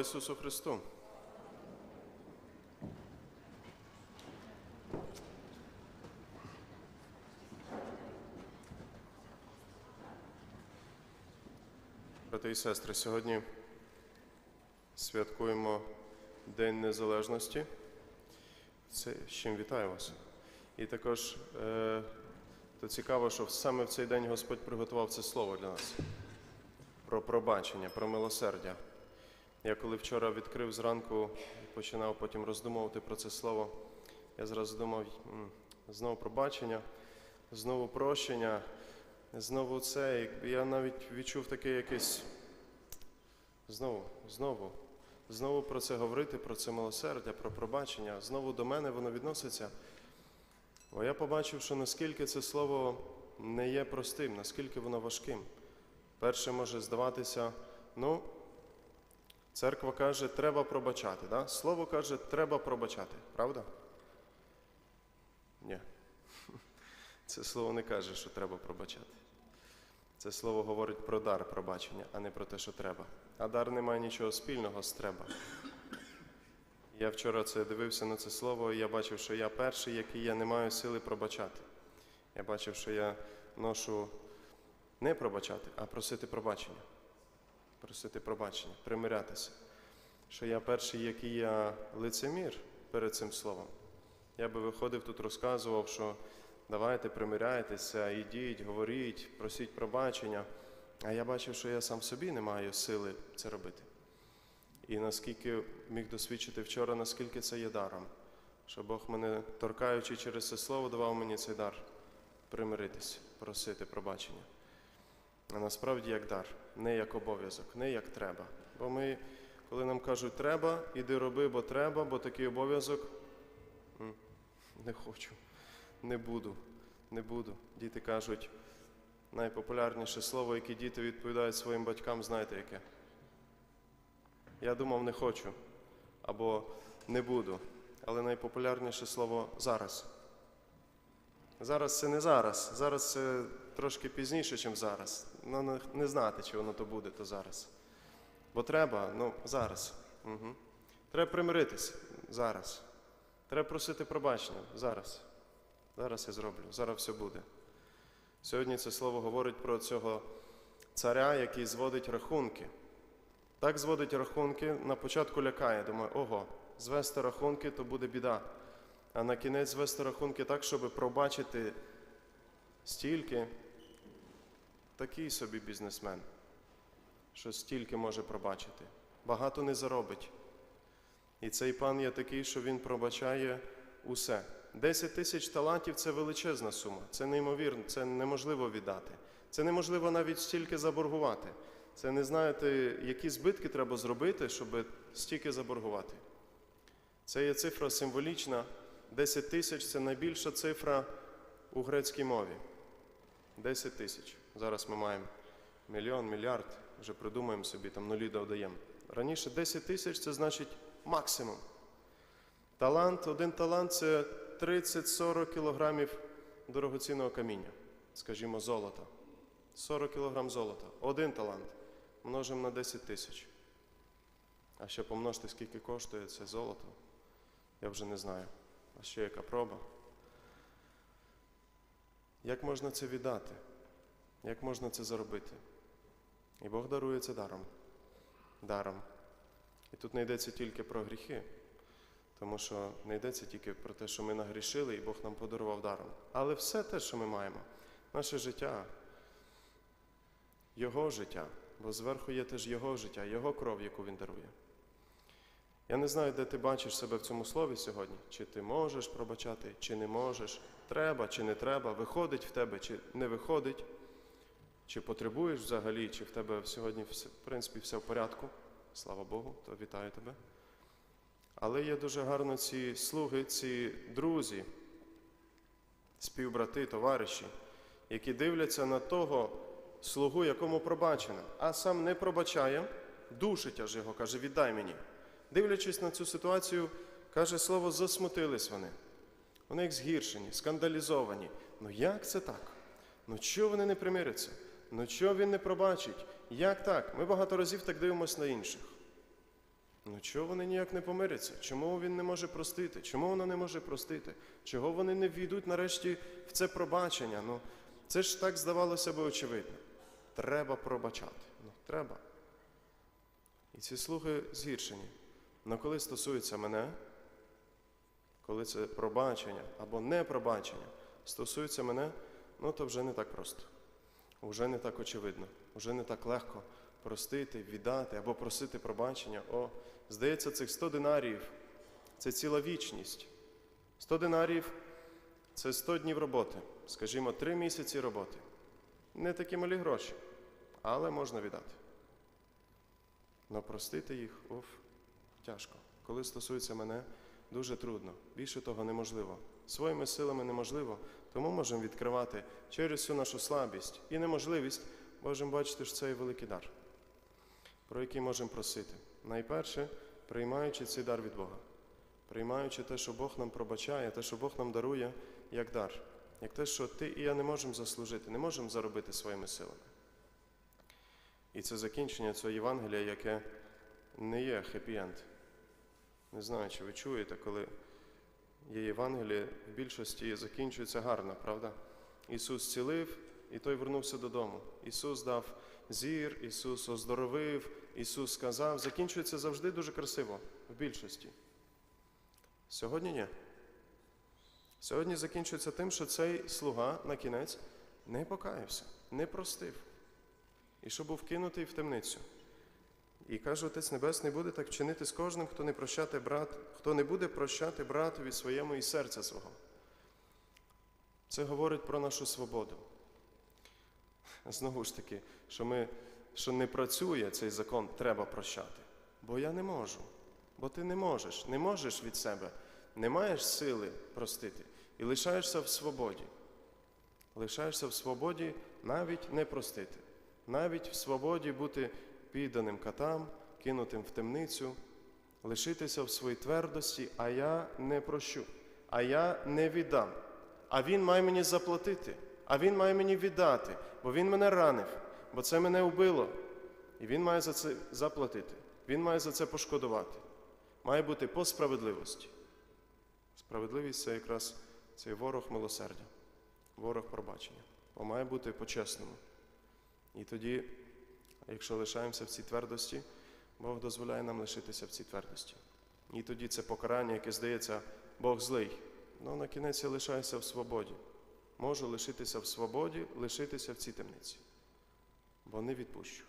Ісусу Христу! Брати і сестри, сьогодні святкуємо День Незалежності. Це з чим вітаю вас. І також е, то цікаво, що саме в цей день Господь приготував це слово для нас про пробачення, про милосердя. Я коли вчора відкрив зранку і починав потім роздумувати про це слово, я зразу думав, знову пробачення, знову прощення, знову це. Я навіть відчув таке якесь знову, знову, знову про це говорити, про це милосердя, про пробачення. Знову до мене воно відноситься. Бо я побачив, що наскільки це слово не є простим, наскільки воно важким. Перше може здаватися, ну, церква каже, треба пробачати. Да? Слово каже, треба пробачати, правда? Ні. Це слово не каже, що треба пробачати. Це слово говорить про дар пробачення, а не про те, що треба. А дар не має нічого спільного з треба. Я вчора це дивився на це слово, і я бачив, що я перший, який я не маю сили пробачати. Я бачив, що я ношу не пробачати, а просити пробачення. Просити пробачення, примирятися. Що я перший, який я лицемір перед цим словом. Я би виходив тут, розказував, що давайте примиряйтеся, ідіть, говоріть, просіть пробачення. А я бачив, що я сам собі не маю сили це робити. І наскільки міг досвідчити вчора, наскільки це є даром, що Бог мене, торкаючи через це слово, давав мені цей дар примиритись, просити пробачення. А насправді як дар, не як обов'язок, не як треба. Бо ми, коли нам кажуть треба, іди роби, бо треба, бо такий обов'язок, не хочу, не буду, не буду. Діти кажуть, найпопулярніше слово, яке діти відповідають своїм батькам, знаєте яке? Я думав, не хочу або не буду. Але найпопулярніше слово зараз. Зараз це не зараз. Зараз це трошки пізніше, ніж зараз. Ну, не- знати, чи воно то буде, то зараз. Бо треба, ну, зараз. Угу. Треба примиритися зараз. Треба просити пробачення зараз. Зараз я зроблю, зараз все буде. Сьогодні це слово говорить про цього царя, який зводить рахунки. Так зводить рахунки, на початку лякає, думає, ого, звести рахунки, то буде біда. А на кінець звести рахунки так, щоб пробачити стільки, такий собі бізнесмен, що стільки може пробачити. Багато не заробить. І цей пан є такий, що він пробачає усе. 10 тисяч талантів це величезна сума. Це неймовірно, це неможливо віддати. Це неможливо навіть стільки заборгувати. Це не знаєте, які збитки треба зробити, щоб стільки заборгувати. Це є цифра символічна. 10 тисяч це найбільша цифра у грецькій мові. 10 тисяч. Зараз ми маємо мільйон, мільярд, вже придумаємо собі, там нулі додаємо. Раніше 10 тисяч це значить максимум. Талант, один талант це 30-40 кілограмів дорогоцінного каміння, скажімо, золота. 40 кілограм золота. Один талант. Множимо на 10 тисяч. А ще помножте, скільки коштує це золото. Я вже не знаю. А ще яка проба. Як можна це віддати? Як можна це заробити? І Бог дарує це даром. Даром. І тут не йдеться тільки про гріхи, тому що не йдеться тільки про те, що ми нагрішили, і Бог нам подарував даром. Але все те, що ми маємо, наше життя, Його життя, бо зверху є теж Його життя, Його кров, яку Він дарує. Я не знаю, де ти бачиш себе в цьому слові сьогодні, чи ти можеш пробачати, чи не можеш, треба чи не треба, виходить в тебе, чи не виходить, чи потребуєш взагалі, чи в тебе сьогодні, в принципі, все в порядку. Слава Богу, то вітаю тебе. Але є дуже гарно ці слуги, ці друзі, співбрати, товариші, які дивляться на того слугу, якому пробачено, а сам не пробачає, душить аж його, каже, віддай мені. Дивлячись на цю ситуацію, каже слово, засмутились вони. Вони як згіршені, скандалізовані. Ну як це так? Ну чого вони не примиряться? Ну чого він не пробачить? Як так? Ми багато разів так дивимося на інших. Ну чого вони ніяк не помиряться? Чому він не може простити? Чому вона не може простити? Чого вони не війдуть нарешті в це пробачення? Ну, це ж так здавалося би очевидно. Треба пробачати. Ну, треба. І ці слуги згіршені. Но коли стосується мене, коли це пробачення або непробачення стосується мене, ну то вже не так просто. Вже не так очевидно, вже не так легко простити, віддати або просити пробачення. О, здається, цих 100 динаріїв це ціла вічність. 100 динаріїв це 100 днів роботи, скажімо, 3 місяці роботи. Не такі малі гроші, але можна віддати. Но простити їх, оф, тяжко. Коли стосується мене, дуже трудно. Більше того, неможливо. Своїми силами неможливо, тому можемо відкривати через всю нашу слабість і неможливість, можемо бачити, що це і великий дар, про який можемо просити. Найперше, приймаючи цей дар від Бога, приймаючи те, що Бог нам пробачає, те, що Бог нам дарує, як дар, як те, що ти і я не можемо заслужити, не можемо заробити своїми силами. І це закінчення цього Євангелія, яке не є хеппі-енд. Не знаю, чи ви чуєте, коли є Євангеліє, в більшості закінчується гарно, правда? Ісус цілив, і той вернувся додому. Ісус дав зір, Ісус оздоровив, Ісус сказав. Закінчується завжди дуже красиво, в більшості. Сьогодні ні. Сьогодні закінчується тим, що цей слуга на кінець не покаявся, не простив. І що був кинутий в темницю. І каже Отець Небесний, буде так чинити з кожним, хто не прощати брат, хто не буде прощати братові своєму і серця свого. Це говорить про нашу свободу. Знову ж таки, що, ми, що не працює цей закон, треба прощати. Бо я не можу. Бо ти не можеш, не можеш від себе, не маєш сили простити і лишаєшся в свободі. Лишаєшся в свободі навіть не простити, навіть в свободі бути підданим катам, кинутим в темницю, лишитися в своїй твердості, а я не прощу, а я не віддам. А він має мені заплатити, а він має мені віддати, бо він мене ранив, бо це мене вбило. І він має за це заплатити. Він має за це пошкодувати. Має бути по справедливості. Справедливість це якраз цей ворог милосердя, ворог пробачення. Бо має бути по-чесному. І тоді, якщо лишаємося в цій твердості, Бог дозволяє нам лишитися в цій твердості. І тоді це покарання, яке здається, Бог злий. Ну на кінець я лишаюся в свободі. Можу лишитися в свободі, лишитися в цій темниці. Бо не відпущу.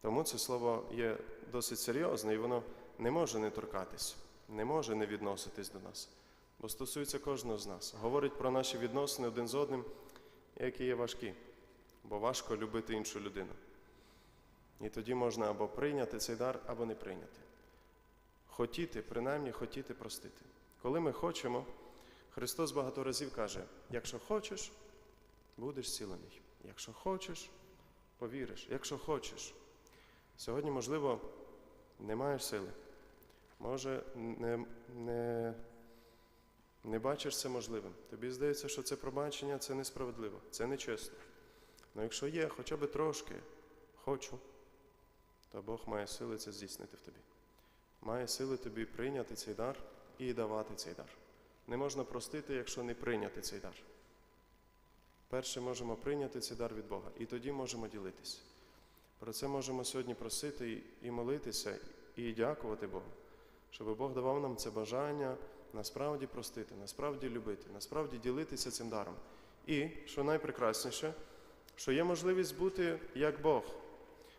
Тому це слово є досить серйозне, і воно не може не торкатись, не може не відноситись до нас, бо стосується кожного з нас. Говорить про наші відносини один з одним, які є важкі, бо важко любити іншу людину. І тоді можна або прийняти цей дар, або не прийняти. Хотіти, принаймні хотіти простити. Коли ми хочемо, Христос багато разів каже: якщо хочеш, будеш зцілений. Якщо хочеш, повіриш. Якщо хочеш. Сьогодні, можливо, не маєш сили. Може, не, не, не бачиш це можливим. Тобі здається, що це пробачення це несправедливо, це нечесно. Але якщо є хоча б трошки хочу, то Бог має сили це здійснити в тобі. Має сили тобі прийняти цей дар і давати цей дар. Не можна простити, якщо не прийняти цей дар. Перше можемо прийняти цей дар від Бога, і тоді можемо ділитися. Про це можемо сьогодні просити і молитися, і дякувати Богу, щоб Бог давав нам це бажання насправді простити, насправді любити, насправді ділитися цим даром. І, що найпрекрасніше, що є можливість бути як Бог.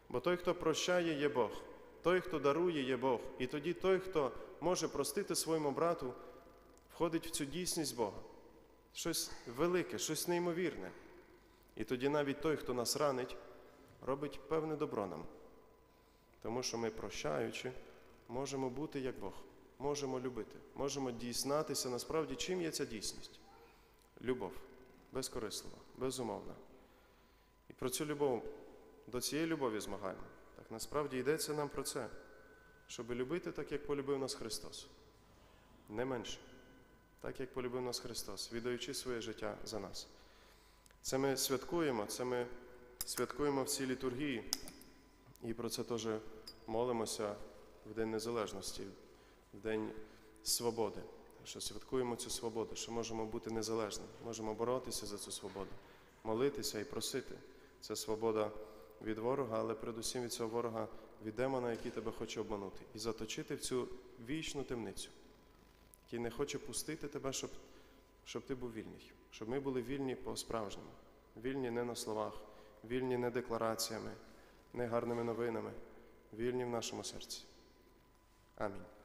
Бо той, хто прощає, є Бог, той, хто дарує, є Бог. І тоді той, хто може простити своєму брату, входить в цю дійсність Бога. Щось велике, щось неймовірне. І тоді навіть той, хто нас ранить, робить певне добро нам. Тому що ми, прощаючи, можемо бути як Бог, можемо любити, можемо дійснатися насправді, чим є ця дійсність. Любов, безкорислива, безумовна. І про цю любов, до цієї любові змагаємо. Так насправді йдеться нам про це, щоб любити так, як полюбив нас Христос. Не менше, так як полюбив нас Христос, віддаючи своє життя за нас. Це ми святкуємо, це ми святкуємо в цій літургії, і про це теж молимося в День Незалежності, в День свободи, що святкуємо цю свободу, що можемо бути незалежними, можемо боротися за цю свободу, молитися і просити. Це свобода від ворога, але передусім від цього ворога від демона, який тебе хоче обманути, і заточити в цю вічну темницю, який не хоче пустити тебе, щоб, щоб ти був вільний, щоб ми були вільні по-справжньому, вільні не на словах, вільні не деклараціями, не гарними новинами, вільні в нашому серці. Амінь.